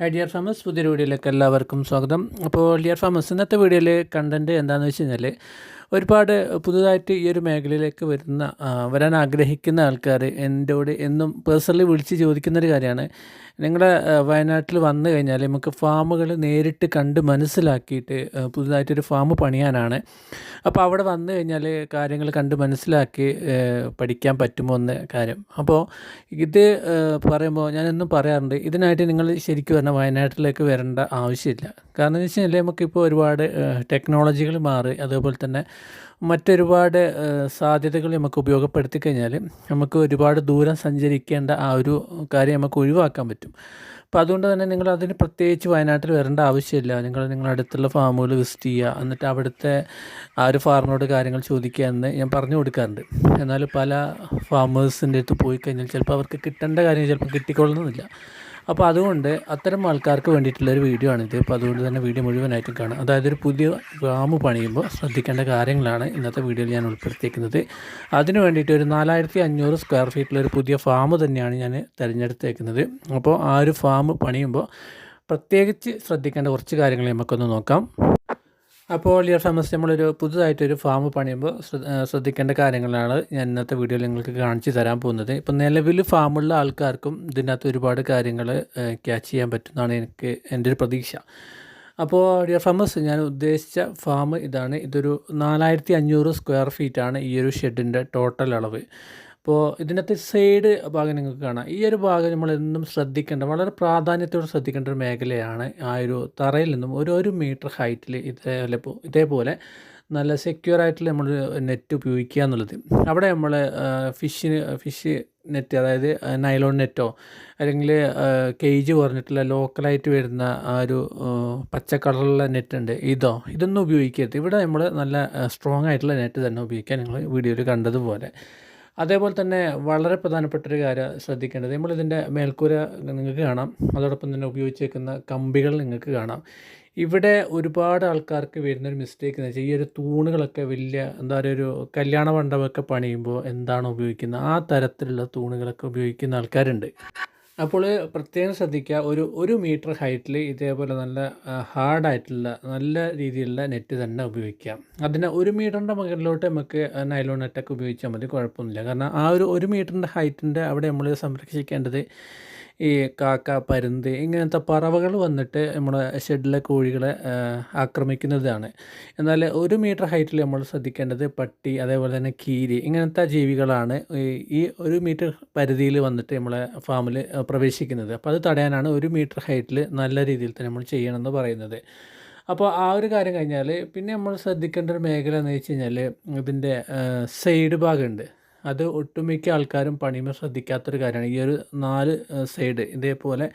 Hi dear famous പുതിയൊരു വീഡിയോയിലേക്ക് എല്ലാവർക്കും സ്വാഗതം. അപ്പോൾ ഡിയർ ഫാമസ് ഇന്നത്തെ വീഡിയോയിൽ കണ്ടന്റ് എന്താണെന്ന് വെച്ച് കഴിഞ്ഞാൽ ഒരുപാട് പുതുതായിട്ട് ഈ ഒരു മേഖലയിലേക്ക് വരുന്ന വരാൻ ആഗ്രഹിക്കുന്ന ആൾക്കാർ എന്നോട് എന്നും പേഴ്സണലി വിളിച്ച് ചോദിക്കുന്നൊരു കാര്യമാണ്. നിങ്ങളുടെ വയനാട്ടിൽ വന്നു കഴിഞ്ഞാൽ നമുക്ക് ഫാമുകൾ നേരിട്ട് കണ്ട് മനസ്സിലാക്കിയിട്ട് പുതുതായിട്ടൊരു ഫാം പണിയാനാണ്. അപ്പോൾ അവിടെ വന്നു കഴിഞ്ഞാൽ കാര്യങ്ങൾ കണ്ട് മനസ്സിലാക്കി പഠിക്കാൻ പറ്റുമോ എന്ന കാര്യം. അപ്പോൾ ഇത് പറയുമ്പോൾ ഞാൻ എന്നും പറയാറുണ്ട് ഇതിനായിട്ട് നിങ്ങൾ ശരിക്കും പറഞ്ഞാൽ വയനാട്ടിലേക്ക് വരേണ്ട ആവശ്യമില്ല. കാരണം എന്ന് വെച്ച് കഴിഞ്ഞാൽ നമുക്കിപ്പോൾ ഒരുപാട് ടെക്നോളജികൾ മാറി അതേപോലെ തന്നെ മറ്റൊരുപാട് സാധ്യതകൾ നമുക്ക് ഉപയോഗപ്പെടുത്തി കഴിഞ്ഞാൽ നമുക്ക് ഒരുപാട് ദൂരം സഞ്ചരിക്കേണ്ട ആ ഒരു കാര്യം നമുക്ക് ഒഴിവാക്കാൻ പറ്റും. അപ്പോൾ അതുകൊണ്ട് തന്നെ നിങ്ങൾ അതിന് പ്രത്യേകിച്ച് വയനാട്ടിൽ വരേണ്ട ആവശ്യമില്ല. നിങ്ങൾ നിങ്ങളുടെ അടുത്തുള്ള ഫാമുകൾ വിസിറ്റ് ചെയ്യുക എന്നിട്ട് അവിടുത്തെ ആ ഒരു ഫാർമറോട് കാര്യങ്ങൾ ചോദിക്കുക എന്ന് ഞാൻ പറഞ്ഞു കൊടുക്കാറുണ്ട്. എന്നാൽ പല ഫാമേഴ്സിന്റെ അടുത്ത് പോയി കഴിഞ്ഞാൽ ചിലപ്പോൾ അവർക്ക് കിട്ടേണ്ട കാര്യം ചിലപ്പോൾ കിട്ടിക്കൊള്ളുന്നില്ല. അപ്പോൾ അതുകൊണ്ട് അത്തരം ആൾക്കാർക്ക് വേണ്ടിയിട്ടുള്ളൊരു വീഡിയോ ആണിത്. അപ്പോൾ അതുകൊണ്ട് തന്നെ വീഡിയോ മുഴുവനായിട്ടും കാണാം. അതായത് ഒരു പുതിയ ഗ്രാമ പണിയുമ്പോൾ ശ്രദ്ധിക്കേണ്ട കാര്യങ്ങളാണ് ഇന്നത്തെ വീഡിയോയിൽ ഞാൻ ഉൾപ്പെടുത്തിയിരിക്കുന്നത് അതിന് വേണ്ടിയിട്ട് ഒരു നാലായിരത്തി അഞ്ഞൂറ് സ്ക്വയർ ഫീറ്റിലൊരു പുതിയ ഫാം തന്നെയാണ് ഞാൻ തിരഞ്ഞെടുത്തേക്കുന്നത്. അപ്പോൾ ആ ഒരു ഫാം പണിയുമ്പോൾ പ്രത്യേകിച്ച് ശ്രദ്ധിക്കേണ്ട കുറച്ച് കാര്യങ്ങൾ നമുക്കൊന്ന് നോക്കാം. അപ്പോൾ ഡിയർ ഫാമസ് നമ്മളൊരു പുതുതായിട്ടൊരു ഫാം പണിയുമ്പോൾ ശ്രദ്ധ- ശ്രദ്ധിക്കേണ്ട കാര്യങ്ങളാണ് ഞാൻ ഇന്നത്തെ വീഡിയോയിൽ നിങ്ങൾക്ക് കാണിച്ചു തരാൻ പോകുന്നത്. ഇപ്പോൾ നിലവിൽ ഫാമുള്ള ആൾക്കാർക്കും ഇതിനകത്ത് ഒരുപാട് കാര്യങ്ങൾ ക്യാച്ച് ചെയ്യാൻ പറ്റുന്നതാണ് എനിക്ക് എന്റെ ഒരു പ്രതീക്ഷ. അപ്പോൾ ഡിയർ ഫാമസ് ഞാൻ ഉദ്ദേശിച്ച ഫാം ഇതാണ്. ഇതൊരു നാലായിരത്തി അഞ്ഞൂറ് സ്ക്വയർ ഫീറ്റാണ് ഈ ഒരു ഷെഡിന്റെ ടോട്ടൽ അളവ്. അപ്പോൾ ഇതിനകത്ത് സൈഡ് ഭാഗം നിങ്ങൾക്ക് കാണാം. ഈ ഒരു ഭാഗം നമ്മൾ എന്നും ശ്രദ്ധിക്കേണ്ട വളരെ പ്രാധാന്യത്തോടെ ശ്രദ്ധിക്കേണ്ട ഒരു മേഖലയാണ് ആ ഒരു തറയിൽ നിന്നും ഒരു ഒരു മീറ്റർ ഹൈറ്റിൽ ഇതേപോലെ ഇതേപോലെ നല്ല സെക്യൂർ ആയിട്ടുള്ള നമ്മൾ നെറ്റ് ഉപയോഗിക്കുക എന്നുള്ളത്. അവിടെ നമ്മൾ ഫിഷിന് ഫിഷ് നെറ്റ് അതായത് നൈലോൺ നെറ്റോ അല്ലെങ്കിൽ കേജ് പറഞ്ഞിട്ടുള്ള ലോക്കലായിട്ട് വരുന്ന ആ ഒരു പച്ചക്കളറുള്ള പച്ച കളറുള്ള നെറ്റ് ഉണ്ട്. ഇതോ ഇതൊന്നും ഉപയോഗിക്കരുത്. ഇവിടെ നമ്മൾ നല്ല സ്ട്രോങ് ആയിട്ടുള്ള നെറ്റ് തന്നെ ഉപയോഗിക്കുക നിങ്ങൾ വീഡിയോയിൽ കണ്ടതുപോലെ. അതേപോലെ തന്നെ വളരെ പ്രധാനപ്പെട്ട ഒരു കാര്യം ശ്രദ്ധിക്കേണ്ടത് നമ്മളിതിന്റെ മേൽക്കൂര നിങ്ങൾക്ക് കാണാം. അതോടൊപ്പം തന്നെ ഉപയോഗിച്ചേക്കുന്ന കമ്പികൾ നിങ്ങൾക്ക് കാണാം. ഇവിടെ ഒരുപാട് ആൾക്കാർക്ക് വരുന്നൊരു മിസ്റ്റേക്ക് എന്ന് വെച്ചാൽ ഈ ഒരു തൂണുകളൊക്കെ വലിയ എന്താ പറയുക ഒരു കല്യാണ മണ്ഡപമൊക്കെ പണിയുമ്പോൾ എന്താണ് ഉപയോഗിക്കുന്നത് ആ തരത്തിലുള്ള തൂണുകളൊക്കെ ഉപയോഗിക്കുന്ന ആൾക്കാരുണ്ട്. അപ്പോൾ പ്രത്യേകം ശ്രദ്ധിക്കുക ഒരു ഒരു മീറ്റർ ഹൈറ്റിൽ ഇതേപോലെ നല്ല ഹാർഡായിട്ടുള്ള നല്ല രീതിയിലുള്ള നെറ്റ് തന്നെ ഉപയോഗിക്കാം അതിന് ഒരു മീറ്ററിന്റെ മുകളിലോട്ട് നമുക്ക് നൈലോൺ നെറ്റൊക്കെ ഉപയോഗിച്ചാൽ മതി കുഴപ്പമൊന്നുമില്ല. കാരണം ആ ഒരു ഒരു മീറ്ററിന്റെ ഹൈറ്റിന്റെ അവിടെ നമ്മൾ സംരക്ഷിക്കേണ്ടത് ഈ കാക്ക പരുന്ത് ഇങ്ങനത്തെ പറവകൾ വന്നിട്ട് നമ്മുടെ ഷെഡിലെ കോഴികളെ ആക്രമിക്കുന്നതാണ്. എന്നാൽ ഒരു മീറ്റർ ഹൈറ്റിൽ നമ്മൾ ശ്രദ്ധിക്കേണ്ടത് പട്ടി അതേപോലെ തന്നെ കീരി ഇങ്ങനത്തെ ജീവികളാണ് ഈ- ഒരു മീറ്റർ പരിധിയിൽ വന്നിട്ട് നമ്മളെ ഫാമിൽ പ്രവേശിക്കുന്നത്. അപ്പോൾ അത് തടയാനാണ് ഒരു മീറ്റർ ഹൈറ്റിൽ നല്ല രീതിയിൽ തന്നെ നമ്മൾ ചെയ്യണമെന്ന് പറയുന്നത്. അപ്പോൾ ആ ഒരു കാര്യം കഴിഞ്ഞാൽ പിന്നെ നമ്മൾ ശ്രദ്ധിക്കേണ്ട ഒരു മേഖല എന്ന് വെച്ച് കഴിഞ്ഞാൽ ഇതിന്റെ സൈഡ് ഭാഗമുണ്ട്. അത് ഒട്ടുമിക്ക ആൾക്കാരും പണിയുമ്പോൾ ശ്രദ്ധിക്കാത്തൊരു കാര്യമാണ്. ഈ ഒരു നാല് സൈഡ് ഇതേപോലെ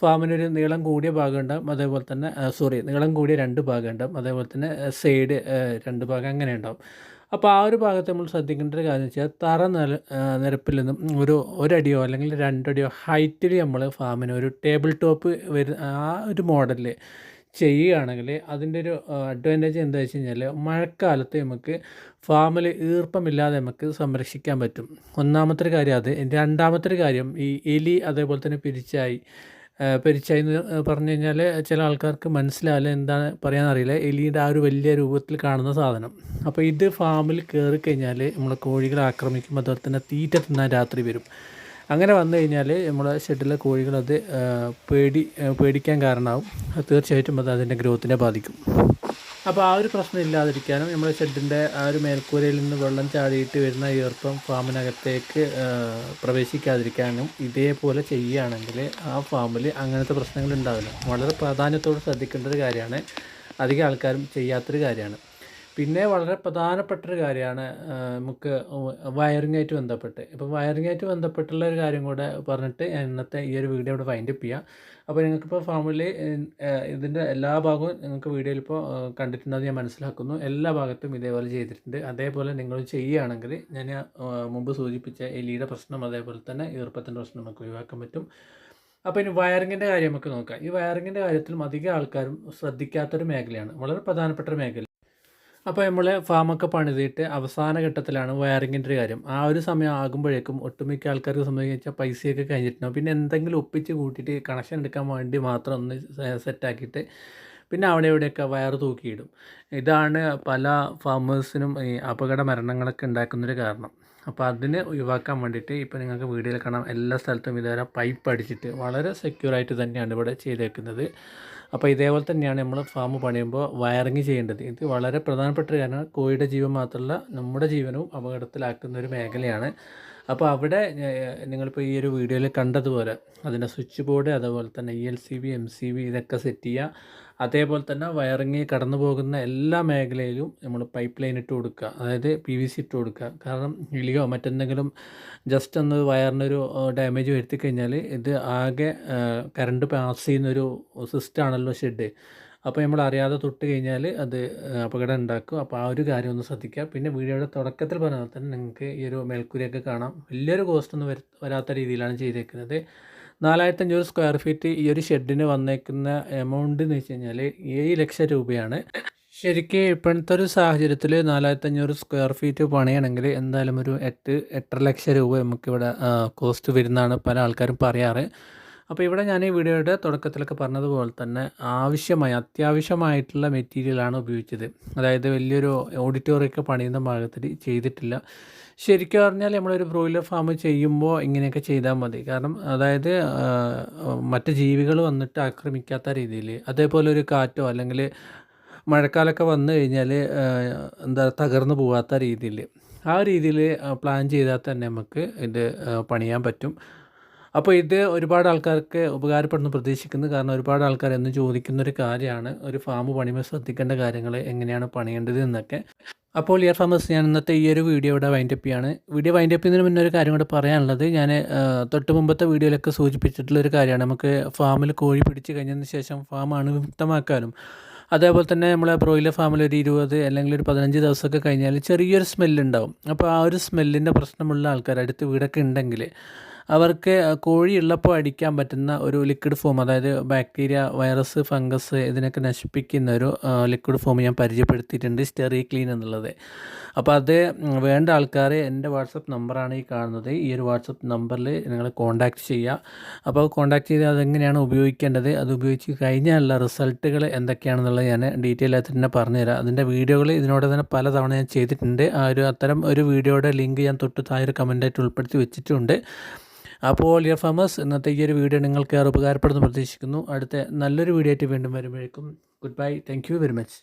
ഫാമിനൊരു നീളം കൂടിയ ഭാഗം ഉണ്ടാകും അതേപോലെ തന്നെ സോറി നീളം കൂടിയ രണ്ട് ഭാഗം ഉണ്ടാകും അതേപോലെ തന്നെ സൈഡ് രണ്ട് ഭാഗം അങ്ങനെ ഉണ്ടാകും അപ്പോൾ ആ ഒരു ഭാഗത്ത് നമ്മൾ ശ്രദ്ധിക്കേണ്ട ഒരു കാര്യം വെച്ചാൽ തറ നില നിരപ്പിൽ നിന്നും ഒരു ഒരടിയോ അല്ലെങ്കിൽ രണ്ടടിയോ ഹൈറ്റിൽ നമ്മൾ ഫാമിന് ഒരു ടേബിൾ ടോപ്പ് വരുന്ന ആ ഒരു മോഡലിൽ ചെയ്യുകയാണെങ്കിൽ അതിന്റെ ഒരു അഡ്വാന്റേജ് എന്താ വെച്ച് കഴിഞ്ഞാൽ മഴക്കാലത്ത് നമുക്ക് ഫാമിൽ ഈർപ്പമില്ലാതെ നമുക്ക് സംരക്ഷിക്കാൻ പറ്റും. ഒന്നാമത്തെ കാര്യം അത്. രണ്ടാമത്തെ ഒരു കാര്യം ഈ എലി അതേപോലെ തന്നെ പിരിച്ചായി പെരിച്ചായി എന്ന് പറഞ്ഞു കഴിഞ്ഞാൽ ചില ആൾക്കാർക്ക് മനസ്സിലാവില്ല എന്താണ് പറയാനറിയില്ല എലിയുടെ ആ ഒരു വലിയ രൂപത്തിൽ കാണുന്ന സാധനം. അപ്പോൾ ഇത് ഫാമിൽ കയറി കഴിഞ്ഞാൽ നമ്മളെ കോഴികളെ ആക്രമിക്കും അതുപോലെ തന്നെ തീറ്റ തിന്നാൻ രാത്രി വരും. അങ്ങനെ വന്നു കഴിഞ്ഞാൽ നമ്മുടെ ഷെഡിലെ കോഴികളത് പേടി പേടിക്കാൻ കാരണമാവും. തീർച്ചയായിട്ടും അത് അതിന്റെ ഗ്രോത്തിനെ ബാധിക്കും. അപ്പോൾ ആ ഒരു പ്രശ്നം ഇല്ലാതിരിക്കാനും നമ്മുടെ ഷെഡിന്റെ ആ ഒരു മേൽക്കൂരയിൽ നിന്ന് വെള്ളം ചാടിയിട്ട് വരുന്ന ഈർപ്പം ഫാമിനകത്തേക്ക് പ്രവേശിക്കാതിരിക്കാനും ഇതേപോലെ ചെയ്യുകയാണെങ്കിൽ ആ ഫാമിൽ അങ്ങനത്തെ പ്രശ്നങ്ങൾ ഉണ്ടാവില്ല. വളരെ പ്രാധാന്യത്തോടെ ശ്രദ്ധിക്കേണ്ട ഒരു കാര്യമാണ്. അധികം ആൾക്കാരും ചെയ്യാത്തൊരു കാര്യമാണ്. പിന്നെ വളരെ പ്രധാനപ്പെട്ട ഒരു കാര്യമാണ് നമുക്ക് വയറിങ്ങായിട്ട് ബന്ധപ്പെട്ട്. ഇപ്പോൾ വയറിങ്ങായിട്ട് ബന്ധപ്പെട്ടുള്ള ഒരു കാര്യം കൂടെ പറഞ്ഞിട്ട് ഇന്നത്തെ ഈ ഒരു വീഡിയോ ഇവിടെ വൈൻഡപ്പ് ചെയ്യാം. അപ്പോൾ നിങ്ങൾക്കിപ്പോൾ ഫാമിൽ ഇതിന്റെ എല്ലാ ഭാഗവും നിങ്ങൾക്ക് വീഡിയോയിൽ ഇപ്പോൾ കണ്ടിട്ടുണ്ടെന്ന് ഞാൻ മനസ്സിലാക്കുന്നു. എല്ലാ ഭാഗത്തും ഇതേപോലെ ചെയ്തിട്ടുണ്ട്. അതേപോലെ നിങ്ങൾ ചെയ്യുകയാണെങ്കിൽ ഞാൻ മുമ്പ് സൂചിപ്പിച്ച എലിയുടെ പ്രശ്നം അതേപോലെ തന്നെ ഈർപ്പത്തിന്റെ പ്രശ്നം നമുക്ക് ഒഴിവാക്കാൻ പറ്റും. അപ്പോൾ ഇനി വയറിങ്ങിന്റെ കാര്യം നമുക്ക് നോക്കാം. ഈ വയറിങ്ങിന്റെ കാര്യത്തിലും അധികം ആൾക്കാരും ശ്രദ്ധിക്കാത്തൊരു മേഖലയാണ്. വളരെ പ്രധാനപ്പെട്ട ഒരു മേഖല അപ്പോൾ നമ്മൾ ഫാമൊക്കെ പണിതിട്ട് അവസാന ഘട്ടത്തിലാണ് വയറിങ്ങിന്റെ ഒരു കാര്യം. ആ ഒരു സമയം ആകുമ്പോഴേക്കും ഒട്ടുമിക്ക ആൾക്കാർക്ക് സംബന്ധിച്ചാൽ പൈസയൊക്കെ കഴിഞ്ഞിട്ടുണ്ടാവും. പിന്നെ എന്തെങ്കിലും ഒപ്പിച്ച് കൂട്ടിയിട്ട് കണക്ഷൻ എടുക്കാൻ വേണ്ടി മാത്രം ഒന്ന് സെറ്റാക്കിയിട്ട് പിന്നെ അവിടെ ഇവിടെയൊക്കെ വയർ തൂക്കിയിടും. ഇതാണ് പല ഫാമേഴ്സിനും ഈ അപകട മരണങ്ങളൊക്കെ ഉണ്ടാക്കുന്നൊരു കാരണം. അപ്പോൾ അതിനെ ഒഴിവാക്കാൻ വേണ്ടിയിട്ട് ഇപ്പോൾ നിങ്ങൾക്ക് വീഡിയോയിൽ കാണാം. എല്ലാ സ്ഥലത്തും ഇതുവരെ പൈപ്പ് അടിച്ചിട്ട് വളരെ സെക്യൂർ സെക്യൂറായിട്ട് തന്നെയാണ് ഇവിടെ ചെയ്തേക്കുന്നത്. അപ്പോൾ ഇതേപോലെ തന്നെയാണ് നമ്മൾ ഫാം പണിയുമ്പോൾ വയറിങ് ചെയ്യേണ്ടത്. ഇത് വളരെ പ്രധാനപ്പെട്ട കാരണം കോഴിയുടെ ജീവൻ മാത്രമല്ല നമ്മുടെ ജീവനവും അപകടത്തിലാക്കുന്ന ഒരു മേഖലയാണ്. അപ്പോൾ അവിടെ നിങ്ങളിപ്പോൾ ഈ ഒരു വീഡിയോയിൽ കണ്ടതുപോലെ അതിന്റെ സ്വിച്ച് ബോർഡ് അതുപോലെ തന്നെ E L C B M C B ഇതൊക്കെ സെറ്റ് ചെയ്യുക. അതേപോലെ തന്നെ വയറിങ് കടന്നു പോകുന്ന എല്ലാ മേഖലയിലും നമ്മൾ പൈപ്പ് ലൈൻ ഇട്ട് കൊടുക്കുക. അതായത് പി വി സി ഇട്ട് കൊടുക്കുക. കാരണം ഇളിയോ മറ്റെന്തെങ്കിലും ജസ്റ്റ് ഒന്ന് വയറിനൊരു ഡാമേജ് വരുത്തി കഴിഞ്ഞാൽ ഇത് ആകെ കറണ്ട് പാസ് ചെയ്യുന്നൊരു സിസ്റ്റമാണല്ലോ ഷെഡ് അപ്പോൾ നമ്മൾ അറിയാതെ തൊട്ട് കഴിഞ്ഞാൽ അത് അപകടം ഉണ്ടാക്കും. അപ്പോൾ ആ ഒരു കാര്യം ഒന്ന് ശ്രദ്ധിക്കുക. പിന്നെ വീഡിയോയുടെ തുടക്കത്തിൽ പറഞ്ഞാൽ തന്നെ നിങ്ങൾക്ക് ഈ ഒരു മേൽക്കൂരയൊക്കെ കാണാം. വലിയൊരു കോസ്റ്റ് ഒന്നും വരാത്ത രീതിയിലാണ് ചെയ്തേക്കുന്നത്. നാലായിരത്തഞ്ഞൂറ് സ്ക്വയർ ഫീറ്റ് ഈ ഒരു ഷെഡിന് വന്നേക്കുന്ന എമൗണ്ട് എന്ന് വെച്ച് കഴിഞ്ഞാൽ ഏഴ് ലക്ഷം രൂപയാണ്. ശരിക്കും ഇപ്പോഴത്തെ ഒരു സാഹചര്യത്തിൽ നാലായിരത്തഞ്ഞൂറ് സ്ക്വയർ ഫീറ്റ് പണിയണമെങ്കിൽ എന്തായാലും ഒരു എട്ട് എട്ടര ലക്ഷം രൂപ നമുക്കിവിടെ കോസ്റ്റ് വരുന്നതാണ് പല ആൾക്കാരും പറയാറ്. അപ്പോൾ ഇവിടെ ഞാൻ ഈ വീഡിയോയുടെ തുടക്കത്തിലൊക്കെ പറഞ്ഞതുപോലെ തന്നെ ആവശ്യമായ അത്യാവശ്യമായിട്ടുള്ള മെറ്റീരിയലാണ് ഉപയോഗിച്ചത്. അതായത് വലിയൊരു ഓഡിറ്റോറിയൊക്കെ പണിയുന്ന ഭാഗത്തിൽ ചെയ്തിട്ടില്ല. ശരിക്കും പറഞ്ഞാൽ നമ്മളൊരു ബ്രോയിലർ ഫാം ചെയ്യുമ്പോൾ ഇങ്ങനെയൊക്കെ ചെയ്താൽ മതി. കാരണം അതായത് മറ്റ് ജീവികൾ വന്നിട്ട് ആക്രമിക്കാത്ത രീതിയിൽ അതേപോലെ ഒരു കാറ്റോ അല്ലെങ്കിൽ മഴക്കാലമൊക്കെ വന്നു കഴിഞ്ഞാൽ എന്താ തകർന്നു പോകാത്ത രീതിയിൽ ആ രീതിയിൽ പ്ലാൻ ചെയ്താൽ തന്നെ നമുക്ക് ഇത് പണിയാൻ പറ്റും. അപ്പോൾ ഇത് ഒരുപാട് ആൾക്കാർക്ക് ഉപകാരപ്പെടുന്നു പ്രതീക്ഷിക്കുന്നു. കാരണം ഒരുപാട് ആൾക്കാർ എന്ന് ചോദിക്കുന്ന ഒരു കാര്യമാണ് ഒരു ഫാം പണിയുമ്പോൾ ശ്രദ്ധിക്കേണ്ട കാര്യങ്ങൾ എങ്ങനെയാണ് പണിയേണ്ടത് എന്നൊക്കെ. അപ്പോൾ ഇയർ ഫാമേഴ്സ് ഞാൻ ഇന്നത്തെ ഈ ഒരു വീഡിയോ ഇവിടെ വൈൻഡപ്പ് ചെയ്യാണ്. വീഡിയോ വൈൻഡപ്പ് ചെയ്യുന്നതിന് മുന്നേ ഒരു കാര്യം കൂടെ പറയാനുള്ളത്. ഞാൻ തൊട്ട് മുമ്പത്തെ വീഡിയോയിലൊക്കെ സൂചിപ്പിച്ചിട്ടുള്ള ഒരു കാര്യമാണ്. നമുക്ക് ഫാമിൽ കോഴി പിടിച്ച് കഴിഞ്ഞതിന് ശേഷം ഫാം അണുവിമുക്തമാക്കാനും അതേപോലെ തന്നെ നമ്മളെ ബ്രോയിലർ ഫാമിൽ ഒരു ഇരുപത് അല്ലെങ്കിൽ ഒരു പതിനഞ്ച് ദിവസമൊക്കെ കഴിഞ്ഞാൽ ചെറിയൊരു സ്മെല്ലുണ്ടാവും അപ്പോൾ ആ ഒരു സ്മെല്ലിന്റെ പ്രശ്നമുള്ള ആൾക്കാർ അടുത്ത് വീടൊക്കെ ഉണ്ടെങ്കിൽ അവർക്ക് കോഴിയുള്ളപ്പോൾ അടിക്കാൻ പറ്റുന്ന ഒരു ലിക്വിഡ് ഫോം അതായത് ബാക്ടീരിയ വൈറസ് ഫംഗസ് ഇതിനൊക്കെ നശിപ്പിക്കുന്ന ഒരു ലിക്വിഡ് ഫോം ഞാൻ പരിചയപ്പെടുത്തിയിട്ടുണ്ട് സ്റ്റെറി ക്ലീൻ എന്നുള്ളത്. അപ്പോൾ അത് വേണ്ട ആൾക്കാർ എന്റെ വാട്സപ്പ് നമ്പറാണ് ഈ കാണുന്നത്. ഈ ഒരു വാട്സപ്പ് നമ്പറിൽ നിങ്ങൾ കോൺടാക്റ്റ് ചെയ്യുക അപ്പോൾ കോൺടാക്റ്റ് ചെയ്ത് അതെങ്ങനെയാണ് ഉപയോഗിക്കേണ്ടത് അത് ഉപയോഗിച്ച് കഴിഞ്ഞാലുള്ള റിസൾട്ടുകൾ എന്തൊക്കെയാണെന്നുള്ളത് ഞാൻ ഡീറ്റെയിൽ ആയിട്ട് തന്നെ പറഞ്ഞുതരാം. അതിന്റെ വീഡിയോകൾ ഇതിനോട് തന്നെ പലതവണ ഞാൻ ചെയ്തിട്ടുണ്ട്. ആ ഒരു അത്തരം ഒരു വീഡിയോയുടെ ലിങ്ക് ഞാൻ തൊട്ട് താഴെ ഒരു കമന്റായിട്ട് ഉൾപ്പെടുത്തി വെച്ചിട്ടുണ്ട്. അപ്പോൾ ഇയർ ഫാമേഴ്സ് ഇന്നത്തെ ഈ ഒരു വീഡിയോ നിങ്ങൾക്ക് ഏറെ ഉപകാരപ്പെടുന്നു പ്രതീക്ഷിക്കുന്നു. അടുത്ത നല്ലൊരു വീഡിയോ ആയിട്ട് വീണ്ടും വരുമ്പോഴേക്കും. Good bye thank very much